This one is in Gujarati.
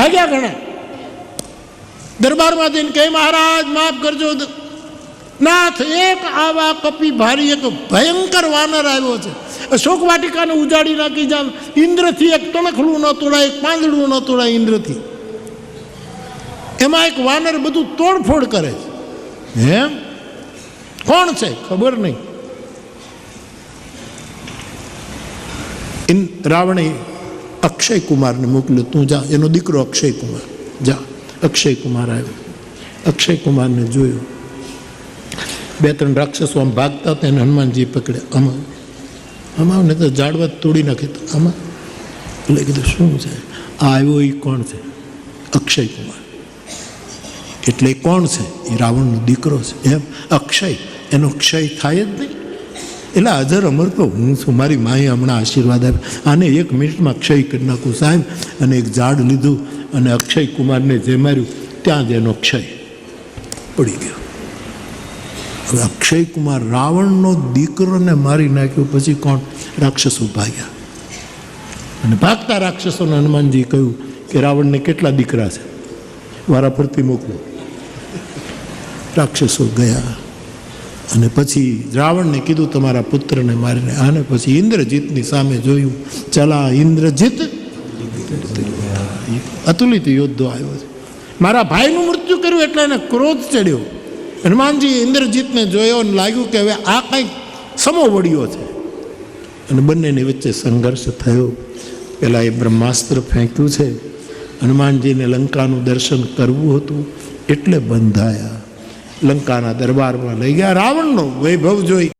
ભાગ્યા ઘણા દરબારમાં જઈને કહે, મહારાજ, માફ કરજો નાથ, એક આવા કપી ભારી, એક ભયંકર વાનર આવ્યો છે. અશોક વાટિકાને ઉજાડી નાખી જાવ. ઇન્દ્રથી એક તણખલું ન તોડાય, એક પાંદડું ન તોડાય ઇન્દ્રથી. એમાં એક વાનર બધું તોડફોડ કરે છે. એમ? કોણ છે? ખબર નહીં. રાવણે અક્ષય કુમારને મોકલ્યો. તું જા. એનો દીકરો અક્ષય કુમાર. જા. અક્ષય કુમાર આવ્યો. અક્ષય કુમારને જોયો. બે ત્રણ રાક્ષસો આમ ભાગતા હતા એને હનુમાનજી પકડ્યા. આમાં આમાં ને તો ઝાડવા તોડી નાખે આમાં? એટલે કીધું, શું છે? આ આવ્યો એ કોણ છે? અક્ષય કુમાર. એટલે કોણ છે? એ રાવણનો દીકરો છે. એમ? અક્ષય? એનો ક્ષય થાય જ નહીં? એટલે હાજર અમર તો હું છું, મારી માએ હમણાં આશીર્વાદ આપે આને એક મિનિટમાં ક્ષય કરી નાખું સાહેબ, અને એક ઝાડ લીધું, અને અક્ષય કુમારને જે માર્યું, ત્યાં જ એનો ક્ષય પડી ગયો. હવે અક્ષય કુમાર રાવણનો દીકરોને મારી નાખ્યો, પછી કોણ? રાક્ષસો ભાગ્યા. અને ભાગતા રાક્ષસોને હનુમાનજી કહ્યું કે રાવણને કેટલા દીકરા છે? વારા ફરતી મોકલો. રાક્ષસો ગયા. અને પછી રાવણને કીધું તમારા પુત્રને મારીને. આને પછી ઇન્દ્રજીતની સામે જોયું. ચલા, ઇન્દ્રજીત. અતુલિત યોદ્ધો આવ્યો છે. મારા ભાઈનું મૃત્યુ કર્યું એટલે એને ક્રોધ ચડ્યો. હનુમાનજી ઇન્દ્રજીતને જોયો અને લાગ્યું કે હવે આ કંઈક સમો વળ્યો છે. અને બંનેની વચ્ચે સંઘર્ષ થયો. પેલા એ બ્રહ્માસ્ત્ર ફેંક્યું છે. હનુમાનજીને લંકાનું દર્શન કરવું હતું. એટલે બંધાયા. લંકાના દરબારમાં લઈ ગયા. રાવણનો વૈભવ જોઈ